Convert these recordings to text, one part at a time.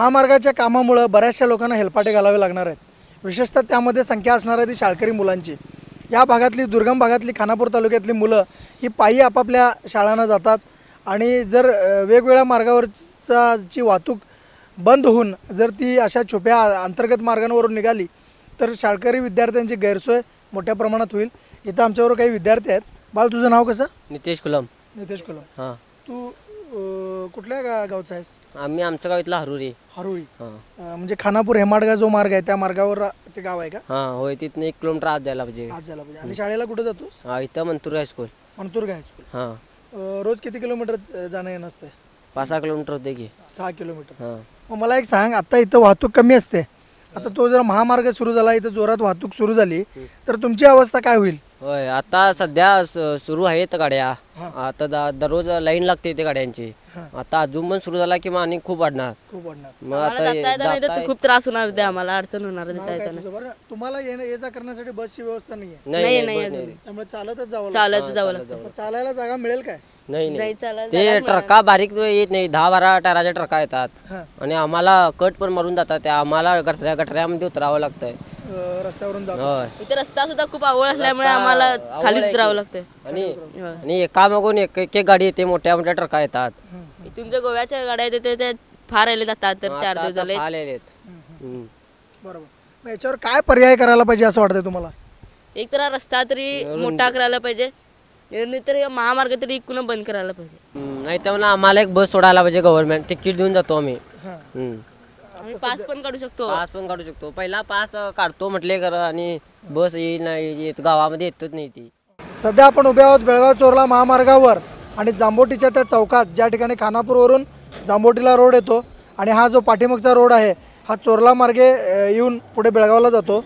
महामार्गाच्या कामामुळं बऱ्याचशा लोकांना हेलपाटे घालावे लागणार आहेत. विशेषतः त्यामध्ये संख्या असणार आहे ती शाळकरी मुलांची. या भागातली दुर्गम भागातली खानापूर तालुक्यातली मुलं ही पायी आपापल्या शाळांना जातात. आणि जर वेगवेगळ्या मार्गावरचा ची वाहतूक बंद होऊन जर ती अशा छुप्या अंतर्गत मार्गांवरून निघाली तर शाळकरी विद्यार्थ्यांची गैरसोय मोठ्या प्रमाणात होईल. इथं आमच्याबरोबर काही विद्यार्थी आहेत. बाळ तुझं नाव कसं? नितेश कुलम. नितेश कुलम. हां. तू अ, कुठल्या गा गावचा आहेस? आम्ही आमच्या गावातला हरुरी. हरुळी हां. अ, म्हणजे खानापूर हेमाडगा जो मार्ग आहे त्या मार्गावर ते गाव आहे का? हां होय तिथनं एक किलोमीटर आत जायला पाहिजे. आज झाला पाहिजे. आणि शाळेला कुठे जातोस? हा इथं मंतूर हायस्कूल मनतूर हायस्कूल हां. अ, रोज किती किलोमीटर जाणं येणं असते पाच सहा किलोमीटर होते की. सहा किलोमीटर. हां. मग मला एक सांग आता इथं वाहतूक कमी असते. आता तो जर महामार्ग सुरू झाला इथं जोरात वाहतूक सुरू झाली तर तुमची अवस्था काय होईल? होय आता सध्या स- सुरू आहेत गाड्या. आता दा- दररोज लाईन लागते ते गाड्यांची. आता अजून पण सुरू झाला की मग आणि खूप वाढणार. खूप वाढणार. मग आम्हाला आता जाता हे- येता नाही तर जाता- खूप त्रास होणार ते आम्हाला अडचण होणार जाता तुझं बरं तुम्हाला येणं ये जा करण्यासाठी बसची व्यवस्था नाही आहे अजून. त्यामुळे चालतच जावं लागतं. चालत जावं लागतं. चालायला जागा मिळेल काय? नाही नाही. नाही चालत ते ट्रका बारीक येत नाही. दहा बारा टायराच्या ट्रका येतात. हां. आणि आम्हाला कट पण मारून जातात. त्या आम्हाला गटऱ्या गटऱ्यामध्ये उतरावं लागतंय. अ, रस्त्यावरून जात होय. इथे रस्ता सुद्धा खूप आवड असल्यामुळे आम्हाला खालीच उतरावं की. लागतं आणि. आणि एका मागून एक एक एक गाडी येते मोठ्या मोठ्या ट्रका येतात. इथून जे गोव्याच्या गाड्या येते ते- ते फार आले जातात तर चार दिवस झाले आलेले. बरोबर. मग याच्यावर काय पर्याय करायला पाहिजे असं वाटतंय तुम्हाला? एक तर हा रस्ता तरी मोठा करायला पाहिजे. नाहीतर हे महामार्ग तरी इकडून बंद करायला पाहिजे. नाही तर म्हणा आम्हाला एक बस सोडायला पाहिजे गव्हर्नमेंट तिकीट देऊन जातो आम्ही. हां. हम्म. आम्ही पास पण काढू शकतो. पास पण काढू शकतो. पहिला पास काढतो म्हटले कर आणि बस येईल नाही येत गावामध्ये येतच नाही ती. सध्या आपण उभे आहोत बेळगाव चोरला महामार्गावर आणि जांभोटीच्या त्या चौकात ज्या ठिकाणी खानापूरवरून जांभोटीला रोड येतो आणि हा जो पाठीमागचा रोड आहे हा चोरला मार्गे येऊन पुढे बेळगावला जातो.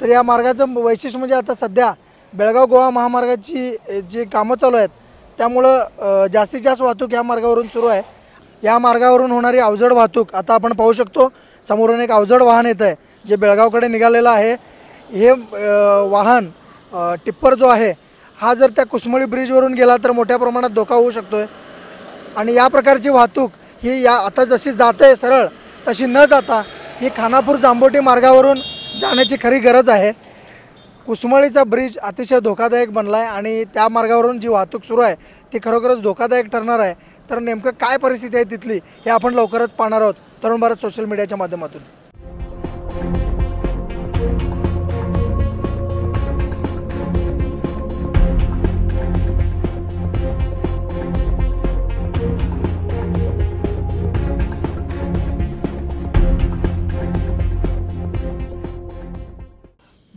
तर या मार्गाचं वैशिष्ट्य म्हणजे आता सध्या बेळगाव गोवा महामार्गाची जी कामं चालू आहेत त्यामुळं जास्तीत जास्त वाहतूक या मार्गावरून सुरू आहे. या मार्गावरून होणारी अवजड वाहतूक आता आपण पाहू शकतो समोरून एक अवजड वाहन येतं आहे जे बेळगावकडे निघालेलं आहे. हे वाहन टिप्पर जो आहे हा जर त्या कुसमळी ब्रिजवरून गेला तर मोठ्या प्रमाणात धोका होऊ शकतो आहे आणि या प्रकारची वाहतूक ही या आता जशी जाते सरळ तशी न जाता ही खानापूर जांबोटी मार्गावरून जाण्याची खरी गरज आहे. कुसमळीचा ब्रिज अतिशय धोकादायक बनला आहे आणि त्या मार्गावरून जी वाहतूक सुरू आहे ती खरोखरच धोकादायक ठरणार आहे. तर नेमकं काय परिस्थिती आहे तिथली हे आपण लवकरच पाहणार आहोत. तरुण भारत सोशल मीडियाच्या माध्यमातून.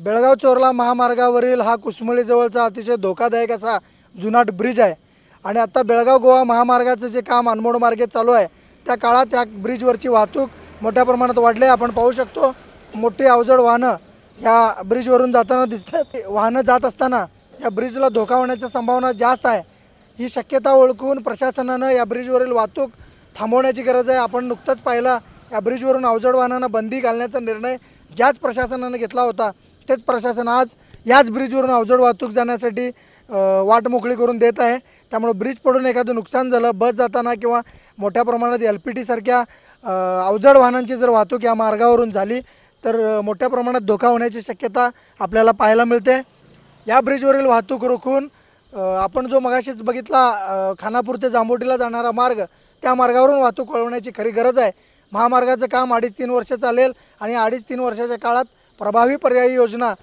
बेळगाव चोरला महामार्गावरील हा कुसमळीजवळचा अतिशय धोकादायक असा जुनाट ब्रिज आहे. आणि आता बेळगाव गोवा महामार्गाचं जे काम अनमोड मार्गे चालू आहे त्या काळात त्या ब्रिजवरची वाहतूक मोठ्या प्रमाणात वाढली आपण पाहू शकतो मोठी अवजड वाहनं या ब्रिजवरून जाताना दिसत आहेत वाहनं जात असताना या ब्रिजला धोका होण्याची संभावना जास्त आहे. ही शक्यता ओळखून प्रशासनानं या ब्रिजवरील वाहतूक थांबवण्याची गरज आहे. आपण नुकतंच पाहिलं या ब्रिजवरून अवजड वाहनांना बंदी घालण्याचा निर्णय ज्याच प्रशासनानं घेतला होता तेच प्रशासन आज याच ब्रिजवरून अवजड वाहतूक जाण्यासाठी वाट मोकळी करून देत आहे. त्यामुळे ब्रिज पडून एखादं नुकसान झालं बस जाताना किंवा मोठ्या प्रमाणात एल पी टीसारख्या अवजड वाहनांची जर वाहतूक या मार्गावरून झाली तर मोठ्या प्रमाणात धोका होण्याची शक्यता आपल्याला पाहायला मिळते. या ब्रिजवरील वाहतूक रोखून आपण जो मगाशीच बघितला खानापूर ते जांभोटीला जाणारा मार्ग त्या मार्गावरून वाहतूक वळवण्याची खरी गरज आहे. महामार्गाचं काम अडीच तीन वर्ष चालेल आणि अडीच तीन वर्षाच्या काळात प्रभावी पर्यायी योजना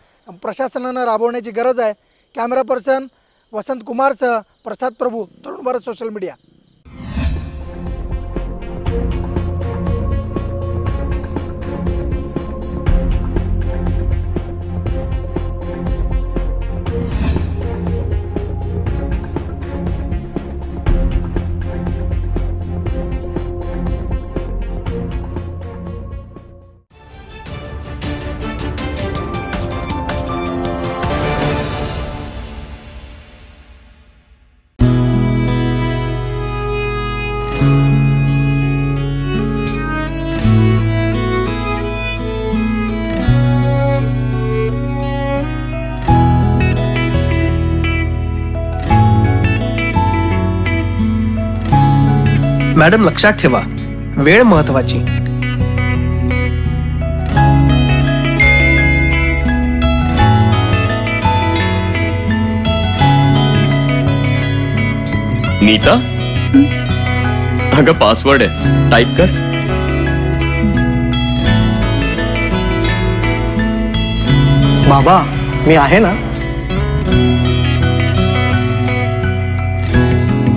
प्रशासनानं राबवण्याची गरज आहे. कॅमेरा पर्सन वसंत कुमारसह प्रसाद प्रभू Tarun Bharat social media. Madam लक्षात ठेवा. वेळ महत्वाची. नीता? अगं पासवर्ड आहे. टाईप कर. बाबा मी आहे ना?